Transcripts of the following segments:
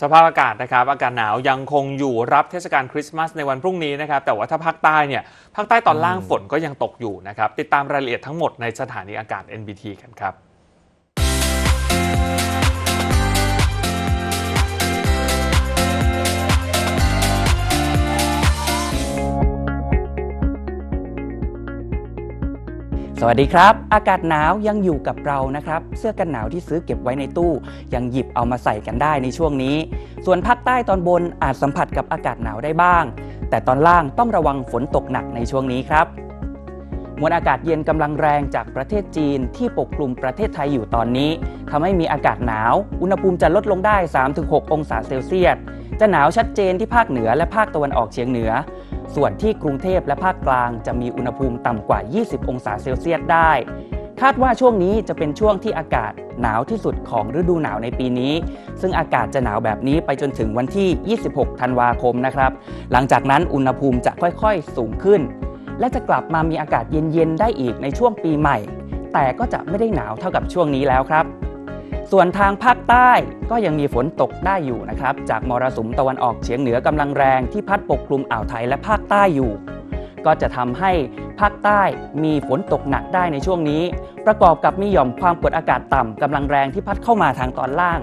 สภาพอากาศนะครับอากาศหนาวยังคงอยู่รับเทศกาลคริสต์มาสในวันพรุ่งนี้นะครับแต่ว่าถ้าภาคใต้เนี่ยภาคใต้ตอนล่างฝนก็ยังตกอยู่นะครับติดตามรายละเอียดทั้งหมดในสถานีอากาศ NBT กันครับ สวัสดีครับ อากาศหนาวยังอยู่กับเรานะครับ เสื้อกันหนาวที่ซื้อเก็บไว้ในตู้ ยังหยิบเอามาใส่กันได้ในช่วงนี้ ส่วนภาคใต้ตอนบนอาจสัมผัสกับอากาศหนาวได้บ้าง แต่ตอนล่างต้องระวังฝนตกหนักในช่วงนี้ครับ มวลอากาศเย็นกำลังแรงจากประเทศจีนที่ปกคลุมประเทศไทยอยู่ตอนนี้ทำให้มีอากาศหนาว อุณหภูมิจะลดลงได้ 3-6 องศาเซลเซียส จะหนาวชัดเจนที่ภาคเหนือและภาคตะวันออกเฉียงเหนือ ส่วนที่กรุงเทพและภาคกลางจะมีอุณหภูมิต่ำกว่า 20 องศาเซลเซียสได้ คาดว่าช่วงนี้จะเป็นช่วงที่อากาศหนาวที่สุดของฤดูหนาวในปีนี้ ซึ่งอากาศจะหนาวแบบนี้ไปจนถึงวันที่ 26 ธันวาคมนะครับ หลังจากนั้นอุณหภูมิจะค่อยๆ สูงขึ้น และจะกลับมามีอากาศเย็นๆได้อีกในช่วงปีใหม่ แต่ก็จะไม่ได้หนาวเท่ากับช่วงนี้แล้วครับ ส่วนทางภาคใต้ก็ยังมีฝนตกได้อยู่นะครับ จากมรสุมตะวันออกเฉียงเหนือกำลังแรงที่พัดปกคลุมอ่าวไทยและภาคใต้อยู่ ก็จะทำให้ภาคใต้มีฝนตกหนักได้ในช่วงนี้ ประกอบกับมีหย่อมความกดอากาศต่ำกำลังแรงที่พัดเข้ามาทางตอนล่าง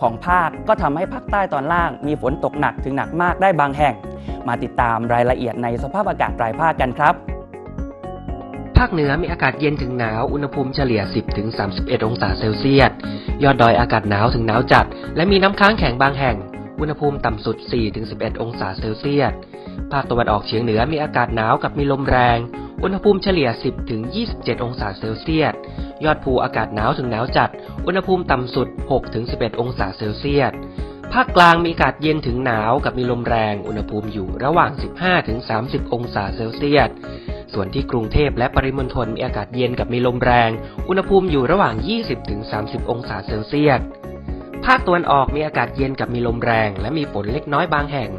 ของภาคก็ทำให้ภาคใต้ตอนล่างมีฝนตกหนักถึงหนักมากได้บางแห่ง มาติดตามรายละเอียดในสภาพอากาศรายภาคกันครับ ภาคเหนือมีอากาศเย็นถึงหนาว อุณหภูมิเฉลี่ย 10ถึง31 องศาเซลเซียส ยอดดอยอากาศหนาวถึงหนาวจัด และมีน้ำค้างแข็งบางแห่ง อุณหภูมิต่ำสุด4ถึง11 องศาเซลเซียส ภาคตะวันออกเฉียงเหนือมีอากาศหนาวกับมีลมแรง อุณหภูมิเฉลี่ย 10 ถึง 27 องศาเซลเซียส ยอดภูอากาศหนาวถึงหนาวจัด อุณหภูมิต่ำสุด 6 ถึง 11 องศาเซลเซียส ภาคกลางมีอากาศเย็นถึงหนาวกับมีลมแรง อุณหภูมิอยู่ระหว่าง 15 ถึง 30 องศาเซลเซียส ส่วนที่กรุงเทพและปริมณฑลมีอากาศเย็นกับมีลมแรง อุณหภูมิอยู่ระหว่าง 20 ถึง 30 องศาเซลเซียสภาคตะวันออกมีอากาศเย็นกับมีลมแรง และมีฝนเล็กน้อยบางแห่ง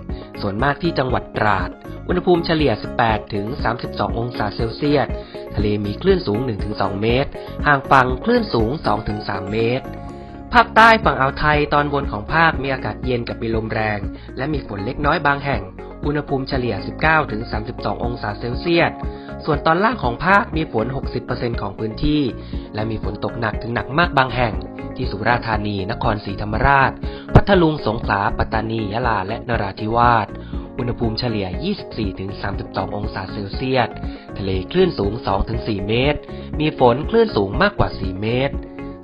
ส่วนมากที่จังหวัดตราด อุณหภูมิเฉลี่ย 18 ถึง 32 องศาเซลเซียส ทะเลมีคลื่นสูง 1-2 เมตร ห่างฝั่งคลื่นสูง 2-3 เมตร ภาคใต้ฝั่งอ่าวไทยตอนบนของภาคมีอากาศเย็นกับมีลมแรง และมีฝนเล็กน้อยบางแห่ง อุณหภูมิเฉลี่ย 19 ถึง 32 องศาเซลเซียส ส่วนตอนล่างของภาคมีฝน 60%ของพื้นที่ และมีฝนตกหนักถึงหนักมากบางแห่ง ที่สุราษฎร์ธานี นครศรีธรรมราช พัทลุง สงขลา ปัตตานี ยะลา และนราธิวาส อุณหภูมิเฉลี่ย 24-32 องศาเซลเซียส ทะเลคลื่นสูง 2-4 เมตร มีฝนคลื่นสูงมากกว่า 4 เมตร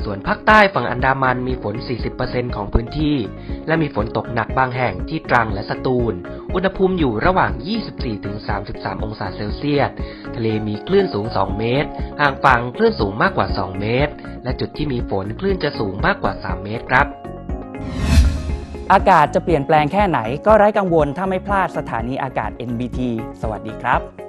ส่วนภาคใต้ฝั่งอันดามันมีฝน 40%ของพื้นที่ และมีฝนตกหนักบางแห่งที่ตรังและสตูล อุณหภูมิอยู่ระหว่าง 24-33 องศาเซลเซียส ทะเลมีคลื่นสูง 2 เมตร ห่างฝั่งคลื่นสูงมากกว่า 2 เมตร และจุดที่มีฝนคลื่นจะสูงมากกว่า 3 เมตรครับ อากาศจะเปลี่ยนแปลงแค่ไหน ก็ไร้กังวลถ้าไม่พลาดสถานีอากาศ NBT สวัสดีครับ